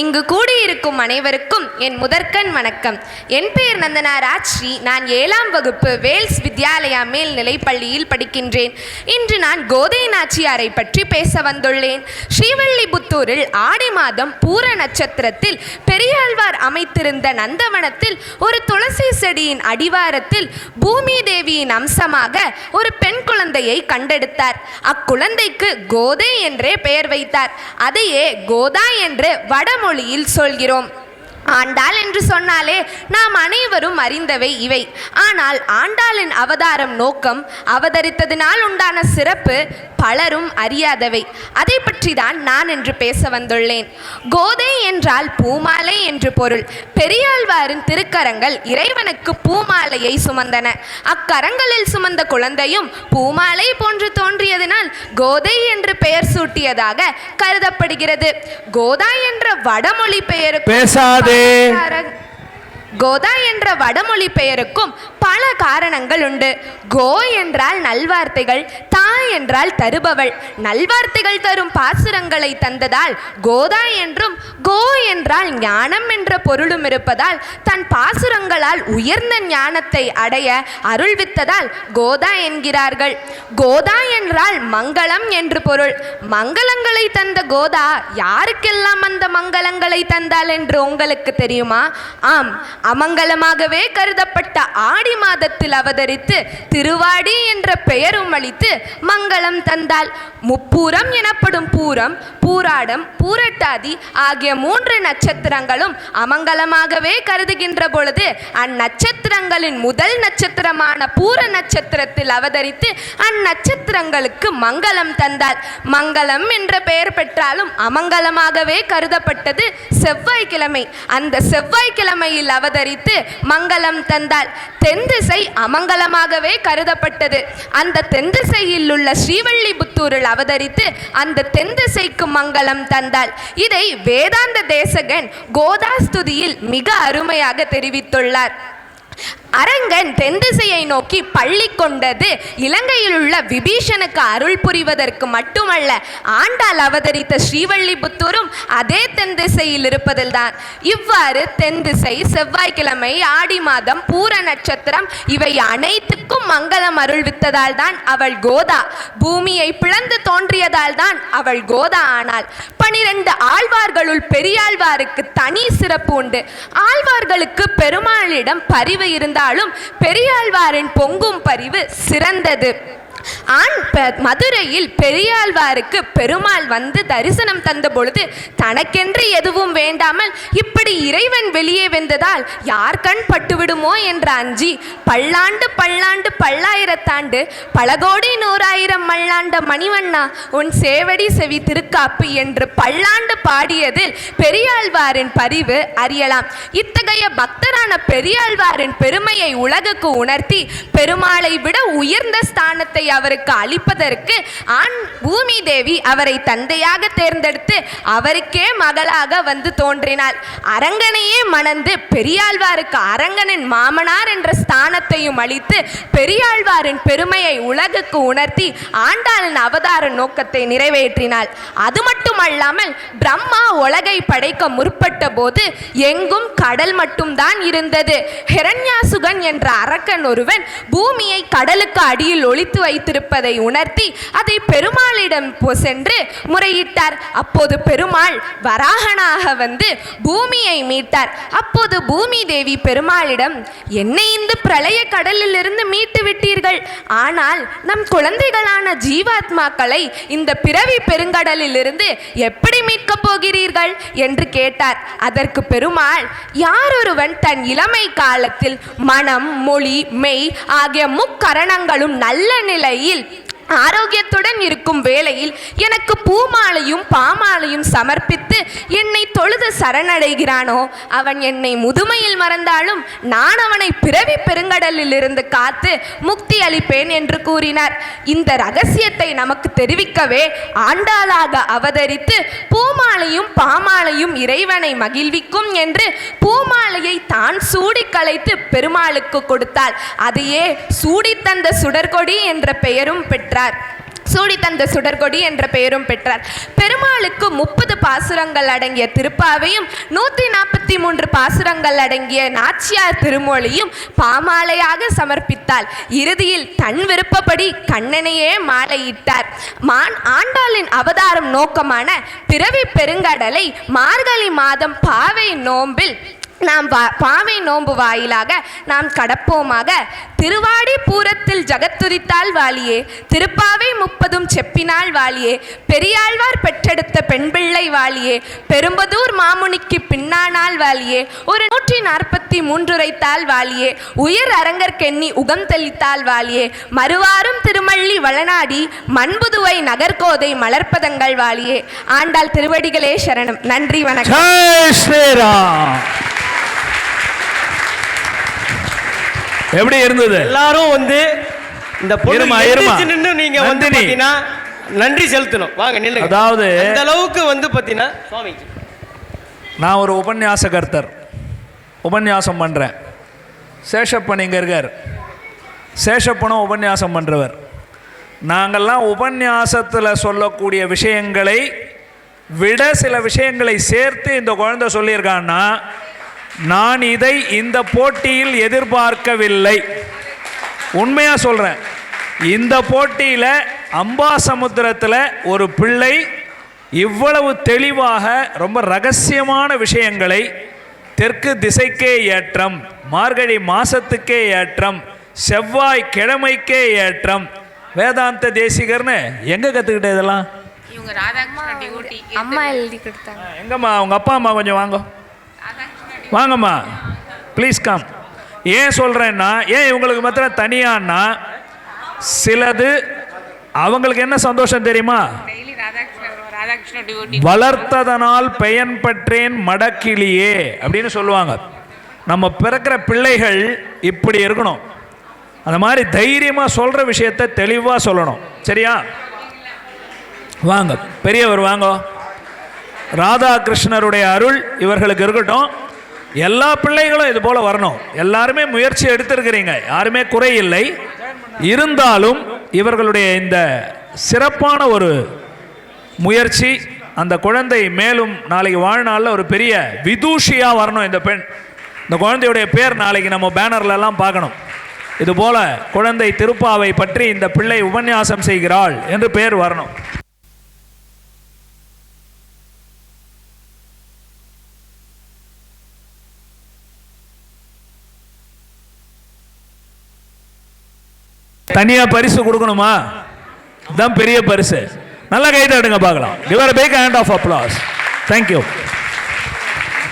இங்கு கூடியிருக்கும் அனைவருக்கும் என் முதற்கண் வணக்கம். என் பெயர் நந்தனா ராஜ்ஸ்ரீ நான் ஏழாம் வகுப்பு வேல்ஸ் வித்யாலயா மேல்நிலை பள்ளியில் படிக்கின்றேன். இன்று நான் கோதை நாச்சியாரை பற்றி பேச வந்துள்ளேன். ஸ்ரீவல்லிபுத்தூரில் ஆடி மாதம் பூர நட்சத்திரத்தில் பெரியாழ்வார் அமைத்திருந்த நந்தவனத்தில் ஒரு துளசி செடியின் அடிவாரத்தில் பூமி தேவியின் அம்சமாக ஒரு பெண் குழந்தையை கண்டெடுத்தார். அக்குழந்தைக்கு கோதை என்றே பெயர் வைத்தார். அதையே கோதா என்று பழமொழியில் சொல்கிறோம். ஆண்டாள் என்று சொன்னாலே நாம் அனைவரும் அறிந்தவை இவை. ஆனால் ஆண்டாளின் அவதாரம் நோக்கம் அவதரித்ததினால் உண்டான சிறப்பு பலரும் அறியாதவை. அதை பற்றி தான் நான் என்று பேச வந்துள்ளேன். கோதை என்றால் பூமாலை என்று பொருள். பெரியாழ்வாரின் திருக்கரங்கள் இறைவனுக்கு பூமாலையை சுமந்தன. அக்கரங்களில் சுமந்த குழந்தையும் பூமாலை போன்று தோன்றியதினால் கோதை என்று பெயர் சூட்டியதாக கருதப்படுகிறது. கோதா என்ற வடமொழி பெயருக்கு பேசாது. கோதா என்ற வடமொழி பெயருக்கும் பல காரணங்கள் உண்டு. கோ என்றால் நல்வார்த்தைகள் தா என்றால் தருபவள். நல்வார்த்தைகள் தரும் பாசுரங்களை தந்ததால் கோதா என்றும் கோ என்றால் ஞானம் என்ற பொருளும் இருப்பதால் தன் பாசுரங்களால் உயர்ந்த ஞானத்தை அடைய அருள்வித்ததால் கோதா என்கிறார்கள். கோதா என்றால் மங்களம் என்று பொருள். மங்களங்களை தந்த கோதா யாருக்கெல்லாம் அந்த மங்களங்களை தந்தால் என்று உங்களுக்கு தெரியுமா? ஆம் அமங்கலமாகவே கருதப்பட்ட ஆடி மாதத்தில் அவதரித்து திருவாடி என்ற பெயரும் அளித்து மங்களம் தந்தாள். முப்பூரம் எனப்படும் பூரம் பூராடம் பூரட்டாதி ஆகிய மூன்று நட்சத்திரங்களும் அமங்கலமாகவே கருதுகின்ற பொழுது அந்நட்சத்திரங்களின் முதல் நட்சத்திரமான பூர நட்சத்திரத்தில் அவதரித்து அந்நட்சத்திரங்களுக்கு மங்களம் தந்தார். மங்களம் என்ற பெயர் பெற்றாலும் அமங்கலமாகவே கருதப்பட்டது செவ்வாய்க்கிழமை. அந்த செவ்வாய்க்கிழமையில் அவதரித்து மங்களம் தந்தாள் தென் திசை அமங்கலமாகவே கருதப்பட்டது. அந்த தென் திசையில் உள்ள ஸ்ரீவல்லிபுத்தூரில் அவதரித்து அந்த தென் திசைக்கு மங்களம் தந்தாள் இதை வேதாந்த தேச தேசகன் கோதாஸ்துதியில் மிக அருமையாக தெரிவித்துள்ளார். அரங்கன் தென் திசையை நோக்கி பள்ளி கொண்டது இலங்கையில் உள்ள விபீஷனுக்கு அருள் புரிவதற்கு மட்டுமல்ல ஆண்டாள் அவதரித்த ஸ்ரீவள்ளிபுத்தூரும் அதே தென் திசையில் இருப்பதில்தான். இவ்வாறு தென் திசை செவ்வாய்க்கிழமை ஆடி மாதம் பூர நட்சத்திரம் இவை அனைத்துக்கும் மங்களம் அருள்வித்ததால் தான் அவள் கோதா. பூமியை பிளந்து தோன்றியதால் தான் அவள் கோதா ஆனாள். பனிரெண்டு ஆழ்வார்களுள் பெரியாழ்வாருக்கு தனி சிறப்பு உண்டு. ஆழ்வார்களுக்கு பெருமாளிடம் பரிவு இருந்தால் இருந்தாலும் பெரியாழ்வாரின் பொங்கும் பரிவு சிறந்தது. ஆண் மதுரையில் பெரியாழ்வாருக்கு பெருமாள் வந்து தரிசனம் தந்த பொழுது தனக்கென்று எதுவும் வேண்டாமல் இப் இப்படி இறைவன் வெளியே வெந்ததால் யார் கண் பட்டுவிடுமோ என்ற அஞ்சி பல்லாண்டு பல்லாண்டு பல்லாயிரத்தாண்டு பலகோடி நூறாயிரம் மல்லாண்ட மணிவண்ணா உன் சேவடி செவி திருக்காப்பு என்று பல்லாண்டு பாடியதில் பெரியாழ்வாரின் பரிவு அறியலாம். இத்தகைய பக்தரான பெரியாழ்வாரின் பெருமையை உலகுக்கு உணர்த்தி பெருமாளை விட உயர்ந்த ஸ்தானத்தை அவருக்கு அளிப்பதற்கு ஆண் பூமி தேவி அவரை தந்தையாக தேர்ந்தெடுத்து அவருக்கே மகளாக வந்து தோன்றினாள். அரங்கனையே மணந்து பெரியாழ்வாருக்கு அரங்கனின் மாமனார் என்ற ஸ்தானத்தையும் அளித்து பெரியாழ்வாரின் பெருமையை உலகுக்கு உணர்த்தி ஆண்டாளின் அவதார நோக்கத்தை நிறைவேற்றினாள். அது மட்டுமல்லாமல் பிரம்மா உலகை படைக்க முற்பட்ட போது எங்கும் கடல் மட்டும்தான் இருந்தது. ஹிரண்யாசுகன் என்ற அரக்கன் ஒருவன் பூமியை கடலுக்கு அடியில் ஒளித்து வைத்திருப்பதை உணர்த்தி அதை பெருமாளிடம் போ- சென்று முறையிட்டார். அப்போது பெருமாள் வராகனாக வந்து பூமி பூமியை மீட்டார். அப்போது பூமி தேவி பெருமாளிடம் என்னை இந்த பிரளய கடலிலிருந்து மீட்டு விட்டீர்கள். ஆனால் நம் குழந்தைகளான ஜீவாத்மாக்களை இந்த பிறவி பெருங்கடலிலிருந்து எப்படி மீட்கப் போகிறீர்கள்? என்று கேட்டார். அதற்கு பெருமாள் யாரொருவன் தன் இளமை காலத்தில் மனம் மொழி மெய் ஆகிய முக்கரணங்களும் நல்ல நிலையில் ஆரோக்கியத்துடன் இருக்கும் வேளையில் எனக்கு பூமாலையும் பாமாலையும் சமர்ப்பித்து என்னை தொழுது சரணடைகிறானோ அவன் என்னை முதுமையில் மறந்தாலும் நான் அவனை பிறவி பெருங்கடலில் இருந்து காத்து முக்தி அளிப்பேன் என்று கூறினார். இந்த ரகசியத்தை நமக்கு தெரிவிக்கவே ஆண்டாளாக அவதரித்து பூமாலையும் பாமாலையும் இறைவனை மகிழ்விக்கும் என்று பூமாலையை தான் சூடி கலைத்து பெருமாளுக்கு கொடுத்தாள். அதையே சூடித்தந்த சுடர்கொடி என்ற பெயரும் பெற்றார் சூடி தந்த சுடர்கொடி என்ற பெயரும் பெற்றார். பெருமாளுக்கு முப்பது பாசுரங்கள் அடங்கிய திருப்பாவையும் நூற்றி நாற்பத்தி மூன்று பாசுரங்கள் அடங்கிய நாச்சியார் திருமொழியும் பாமாலையாக சமர்ப்பித்தாள். இறுதியில் தன் விருப்பப்படி கண்ணனையே மாலையிட்டார். மான் ஆண்டாளின் அவதாரம் நோக்கமான பிறவி பெருங்கடலை மார்கழி மாதம் பாவை நோம்பில் நாம் வா பாவை நோன்பு வாயிலாக நாம் கடப்போமாக. திருவாடி பூரத்தில் ஜகத்துரித்தால் வாலியே திருப்பாவை முப்பதும் செப்பினால் வாலியே பெரியாழ்வார் பெற்றெடுத்த பெண்பிள்ளை வாலியே பெரும்பதூர் மாமுனிக்கு பின்னானால் வாலியே ஒரு நூற்றி நாற்பத்தி மூன்றுரைத்தாள் வாலியே உயர் அரங்கற்கெண்ணி உகம் தெளித்தால் வாலியே மறுவாரும் திருமள்ளி வளநாடி மண்புதுவை நகர்கோதை மலர்ப்பதங்கள் வாலியே. ஆண்டாள் திருவடிகளே சரணம். நன்றி வணக்கம். எப்படி இருந்தது? எல்லாரும் வந்து இந்த பொண்ணு நின்னு நீங்க வந்து. பாத்தீங்கன்னா நன்றி செலுத்தணும். வாங்க நில்லுங்க. அதாவது அந்த அளவுக்கு வந்து பாத்தீங்கன்னா சுவாமி நான் ஒரு உபன்யாசகர்த்தர். உபன்யாசம் பண்ணுறேன் சேஷப்பன் இங்கே இருக்கார். சேஷப்பனும் உபன்யாசம் பண்ணுறவர் நாங்கள்லாம் உபன்யாசத்தில் சொல்லக்கூடிய விஷயங்களை விட சில விஷயங்களை சேர்த்து இந்த குழந்தை சொல்லியிருக்கான்னா நான் இதை இந்த போட்டியில் எதிர்பார்க்கவில்லை. உண்மையாக சொல்கிறேன் இந்த போட்டியில் அம்பாசமுத்திரத்தில் ஒரு பிள்ளை இவ்வளவு தெளிவாக ரொம்ப ரகசியமான விஷயங்களை தெற்கு திசைக்கே ஏற்றம் மார்கழி மாசத்துக்கே ஏற்றம் செவ்வாய் கிழமைக்கே ஏற்றம். வேதாந்த தேசிகர்னு எங்கே கற்றுக்கிட்ட இதெல்லாம்? இவங்க ராதாகிருஷ்ணன் அம்மா எழுதி கொடுத்தாங்க. எங்கம்மா? உங்கள் அப்பா அம்மா கொஞ்சம் வாங்க. வாங்கம்மா. ப்ளீஸ் கம் ஏன் சொல்கிறேன்னா ஏன் இவங்களுக்கு மாத்திரம் தனியான்னா சிலது அவங்களுக்கு என்ன சந்தோஷம் தெரியுமா? வளர்த்ததனால் பெயன் பெற்றேன் மடக்கிளியே அப்படின்னு சொல்லுவாங்க. நம்ம பிறக்கிற பிள்ளைகள் இப்படி இருக்கணும். அந்த மாதிரி தைரியமாக சொல்கிற விஷயத்தை தெளிவாக சொல்லணும். சரியா? வாங்க. பெரியவர் வாங்க. ராதாகிருஷ்ணருடைய அருள் இவர்களுக்கு இருக்கட்டும். எல்லா பிள்ளைகளும் இது போல வரணும். எல்லாருமே முயற்சி எடுத்திருக்கிறீங்க. யாருமே குறையில்லை இருந்தாலும் இவர்களுடைய இந்த சிறப்பான ஒரு முயற்சி அந்த குழந்தை மேலும் நாளைக்கு வாழ்நாளில் ஒரு பெரிய விதூஷியாக வரணும் இந்த பெண். இந்த குழந்தையுடைய பேர் நாளைக்கு நம்ம பேனர்லலாம் பார்க்கணும். இதுபோல் குழந்தை திருப்பாவை பற்றி இந்த பிள்ளை உபன்யாசம் செய்கிறாள் என்று பேர் வரணும். தனியாக பரிசு கொடுக்கணுமா? இதுதான் பெரிய பரிசு. நல்லா கை தட்டுங்க பார்க்கலாம் give a big hand of applause thank you